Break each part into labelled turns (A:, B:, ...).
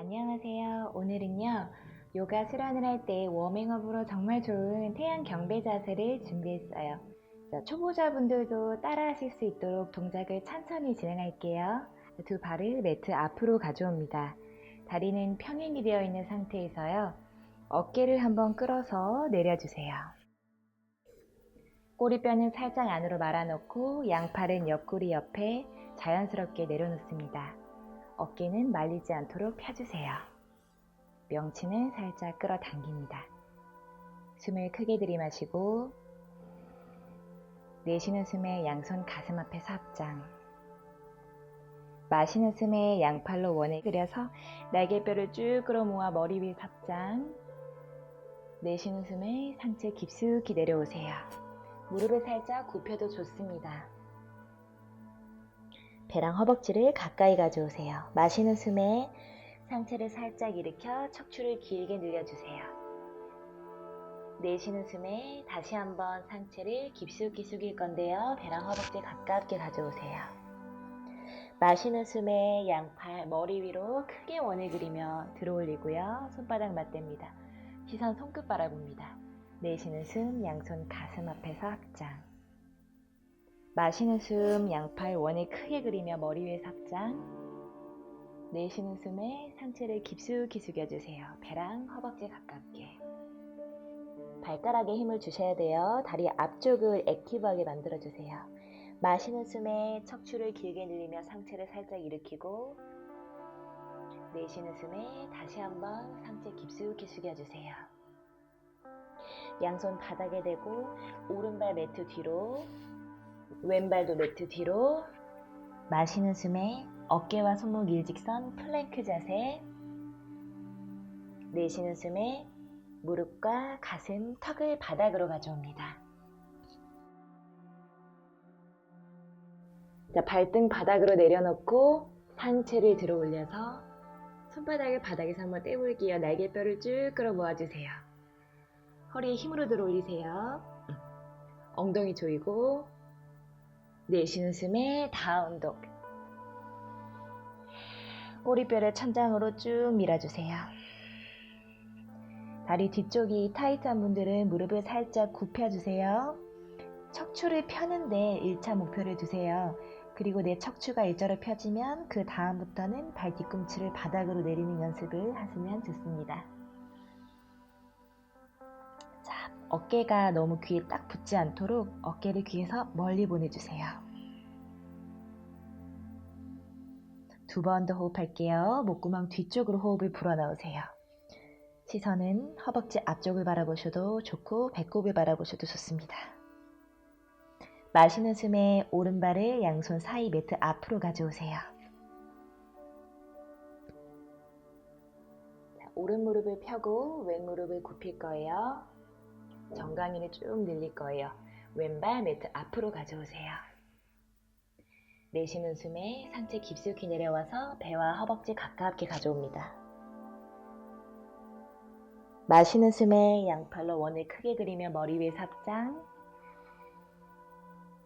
A: 안녕하세요. 오늘은요, 요가 수련을 할 때 워밍업으로 정말 좋은 태양 경배 자세를 준비했어요. 자, 초보자분들도 따라 하실 수 있도록 동작을 천천히 진행할게요. 두 발을 매트 앞으로 가져옵니다. 다리는 평행이 되어 있는 상태에서요, 어깨를 한번 끌어서 내려주세요. 꼬리뼈는 살짝 안으로 말아놓고 양팔은 옆구리 옆에 자연스럽게 내려놓습니다. 어깨는 말리지 않도록 펴주세요. 명치는 살짝 끌어당깁니다. 숨을 크게 들이마시고 내쉬는 숨에 양손 가슴 앞에서 합장 마시는 숨에 양팔로 원을 그려서 날개뼈를 쭉 끌어모아 머리 위에 합장 내쉬는 숨에 상체 깊숙이 내려오세요. 무릎을 살짝 굽혀도 좋습니다. 배랑 허벅지를 가까이 가져오세요. 마시는 숨에 상체를 살짝 일으켜 척추를 길게 늘려주세요. 내쉬는 숨에 다시 한번 상체를 깊숙이 숙일 건데요. 배랑 허벅지 가깝게 가져오세요. 마시는 숨에 양팔 머리 위로 크게 원을 그리며 들어 올리고요. 손바닥 맞댑니다. 시선 손끝 바라봅니다. 내쉬는 숨 양손 가슴 앞에서 합장. 마시는 숨 양팔 원을 크게 그리며 머리 위에 삽장 내쉬는 숨에 상체를 깊숙이 숙여주세요. 배랑 허벅지 가깝게 발가락에 힘을 주셔야 돼요. 다리 앞쪽을 액티브하게 만들어주세요. 마시는 숨에 척추를 길게 늘리며 상체를 살짝 일으키고 내쉬는 숨에 다시 한번 상체 깊숙이 숙여주세요. 양손 바닥에 대고 오른발 매트 뒤로 왼발도 매트 뒤로 마시는 숨에 어깨와 손목 일직선 플랭크 자세 내쉬는 숨에 무릎과 가슴, 턱을 바닥으로 가져옵니다. 자, 발등 바닥으로 내려놓고 상체를 들어 올려서 손바닥을 바닥에서 한번 떼볼게요. 날개뼈를 쭉 끌어 모아주세요. 허리에 힘으로 들어 올리세요. 엉덩이 조이고 내쉬는 숨에 다운독. 꼬리뼈를 천장으로 쭉 밀어주세요. 다리 뒤쪽이 타이트한 분들은 무릎을 살짝 굽혀주세요. 척추를 펴는데 1차 목표를 두세요. 그리고 내 척추가 일자로 펴지면 그 다음부터는 발 뒤꿈치를 바닥으로 내리는 연습을 하시면 좋습니다. 어깨가 너무 귀에 딱 붙지 않도록 어깨를 귀에서 멀리 보내주세요. 두 번 더 호흡할게요. 목구멍 뒤쪽으로 호흡을 불어넣으세요. 시선은 허벅지 앞쪽을 바라보셔도 좋고 배꼽을 바라보셔도 좋습니다. 마시는 숨에 오른발을 양손 사이 매트 앞으로 가져오세요. 자, 오른 무릎을 펴고 왼 무릎을 굽힐 거예요. 정강이를 쭉 늘릴 거예요. 왼발 매트 앞으로 가져오세요. 내쉬는 숨에 상체 깊숙이 내려와서 배와 허벅지 가깝게 가져옵니다. 마시는 숨에 양팔로 원을 크게 그리며 머리 위에 삽장.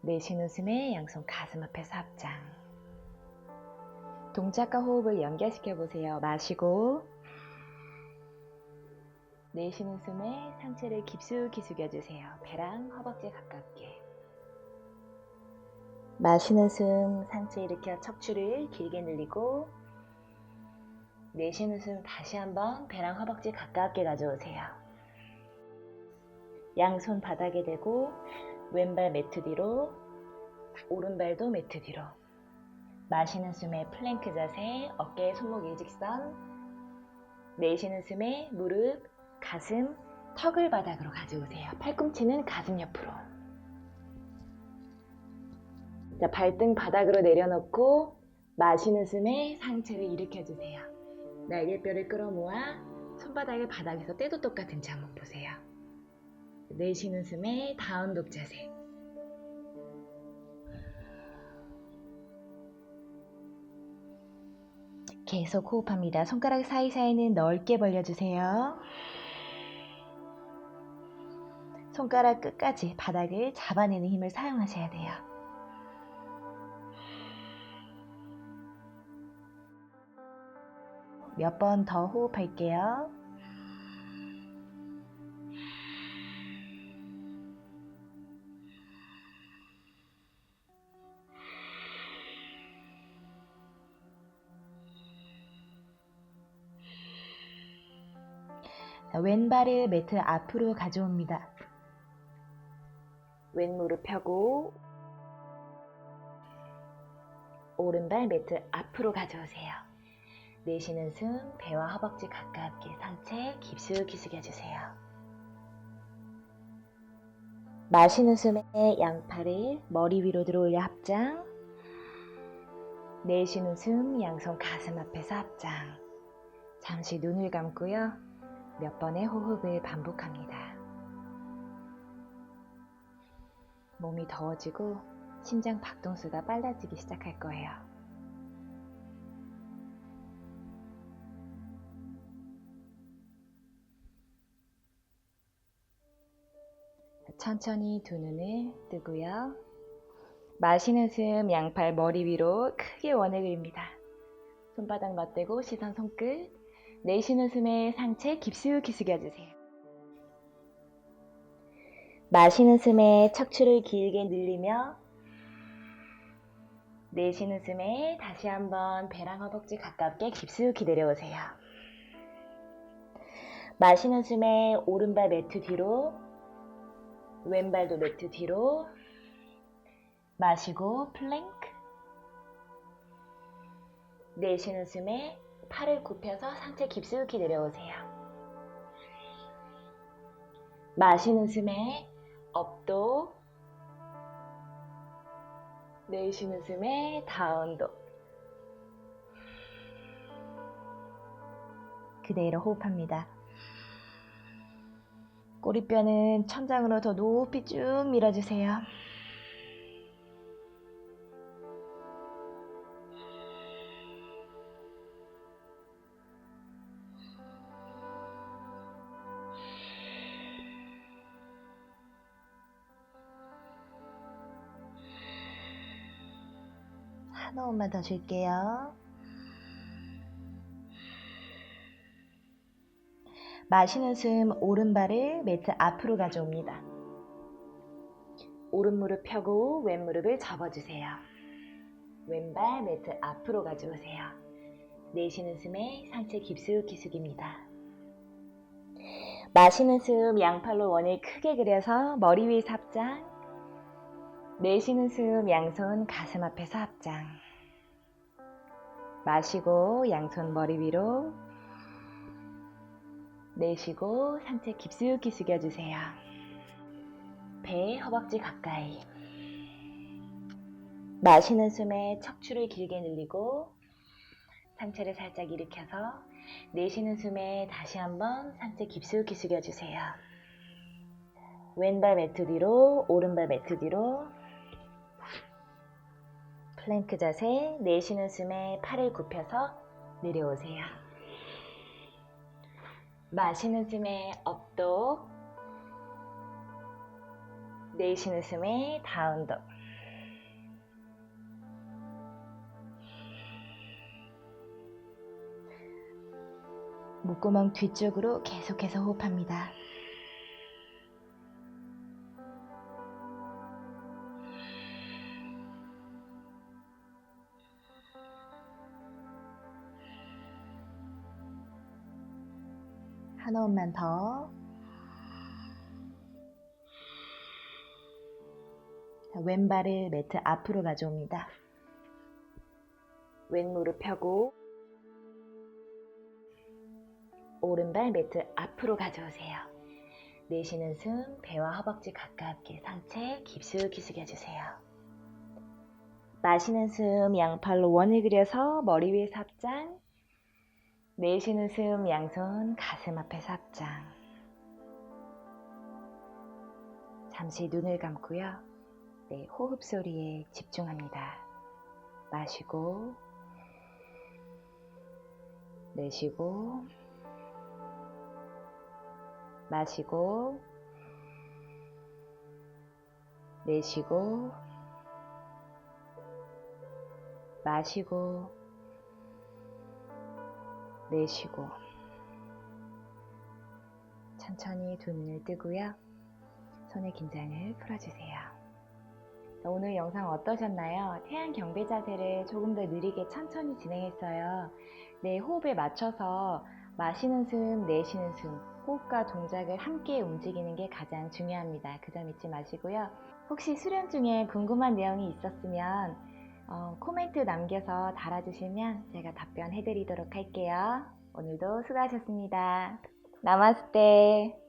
A: 내쉬는 숨에 양손 가슴 앞에서 합장. 동작과 호흡을 연결시켜 보세요. 마시고 내쉬는 숨에 상체를 깊숙이 숙여주세요. 배랑 허벅지 가깝게. 마시는 숨 상체 일으켜 척추를 길게 늘리고 내쉬는 숨 다시 한번 배랑 허벅지 가깝게 가져오세요. 양손 바닥에 대고 왼발 매트 뒤로 오른발도 매트 뒤로 마시는 숨에 플랭크 자세 어깨 손목 일직선 내쉬는 숨에 무릎 가슴 턱을 바닥으로 가져오세요. 팔꿈치는 가슴 옆으로 자, 발등 바닥으로 내려놓고 마시는 숨에 상체를 일으켜주세요. 날개뼈를 끌어모아 손바닥을 바닥에서 떼도 똑같은 지 한번 보세요. 내쉬는 숨에 다운독 자세. 계속 호흡합니다. 손가락 사이사이는 넓게 벌려주세요. 손가락 끝까지 바닥을 잡아내는 힘을 사용하셔야 돼요. 몇 번 더 호흡할게요. 자, 왼발을 매트 앞으로 가져옵니다. 왼무릎 펴고 오른발 매트 앞으로 가져오세요. 내쉬는 숨 배와 허벅지 가깝게 상체 깊숙이 숙여주세요. 마시는 숨에 양팔을 머리 위로 들어올려 합장 내쉬는 숨 양손 가슴 앞에서 합장 잠시 눈을 감고요. 몇 번의 호흡을 반복합니다. 몸이 더워지고 심장 박동수가 빨라지기 시작할 거예요. 천천히 두 눈을 뜨고요. 마시는 숨 양팔 머리 위로 크게 원을 그립니다. 손바닥 맞대고 시선 손끝. 내쉬는 숨에 상체 깊숙이 숙여주세요. 마시는 숨에 척추를 길게 늘리며 내쉬는 숨에 다시 한번 배랑 허벅지 가깝게 깊숙이 내려오세요. 마시는 숨에 오른발 매트 뒤로 왼발도 매트 뒤로 마시고 플랭크 내쉬는 숨에 팔을 굽혀서 상체 깊숙이 내려오세요. 마시는 숨에 업도 내쉬는 숨에 다운도 그대로 호흡합니다. 꼬리뼈는 천장으로 더 높이 쭉 밀어주세요. 한 호흡만 더 줄게요. 마시는 숨 오른발을 매트 앞으로 가져옵니다. 오른 무릎 펴고 왼 무릎을 접어주세요. 왼발 매트 앞으로 가져오세요. 내쉬는 숨에 상체 깊숙이 숙입니다. 마시는 숨 양팔로 원을 크게 그려서 머리 위 삽장. 내쉬는 숨 양손 가슴 앞에서 합장. 마시고 양손 머리 위로 내쉬고 상체 깊숙이 숙여주세요. 배, 허벅지 가까이. 마시는 숨에 척추를 길게 늘리고 상체를 살짝 일으켜서 내쉬는 숨에 다시 한번 상체 깊숙이 숙여주세요. 왼발 매트 뒤로, 오른발 매트 뒤로. 플랭크 자세, 내쉬는 숨에 팔을 굽혀서 내려오세요. 마시는 숨에 업도 내쉬는 숨에 다운도 목구멍 뒤쪽으로 계속해서 호흡합니다. 한 호흡만 더. 자, 왼발을 매트 앞으로 가져옵니다. 왼 무릎 펴고 오른발 매트 앞으로 가져오세요. 내쉬는 숨 배와 허벅지 가깝게 상체 깊숙이 숙여주세요. 마시는 숨 양팔로 원을 그려서 머리 위에 삽장 내쉬는 숨 양손 가슴 앞에 삽장 잠시 눈을 감고요. 네, 호흡 소리에 집중합니다. 마시고 내쉬고 마시고 내쉬고 마시고 내쉬고 천천히 두 눈을 뜨고요. 손의 긴장을 풀어주세요. 자, 오늘 영상 어떠셨나요? 태양 경배 자세를 조금 더 느리게 천천히 진행했어요. 내 호흡에 맞춰서 마시는 숨, 내쉬는 숨, 호흡과 동작을 함께 움직이는 게 가장 중요합니다. 그 점 잊지 마시고요. 혹시 수련 중에 궁금한 내용이 있었으면 어, 코멘트 남겨서 달아주시면 제가 답변해 드리도록 할게요. 오늘도 수고하셨습니다. 나마스테.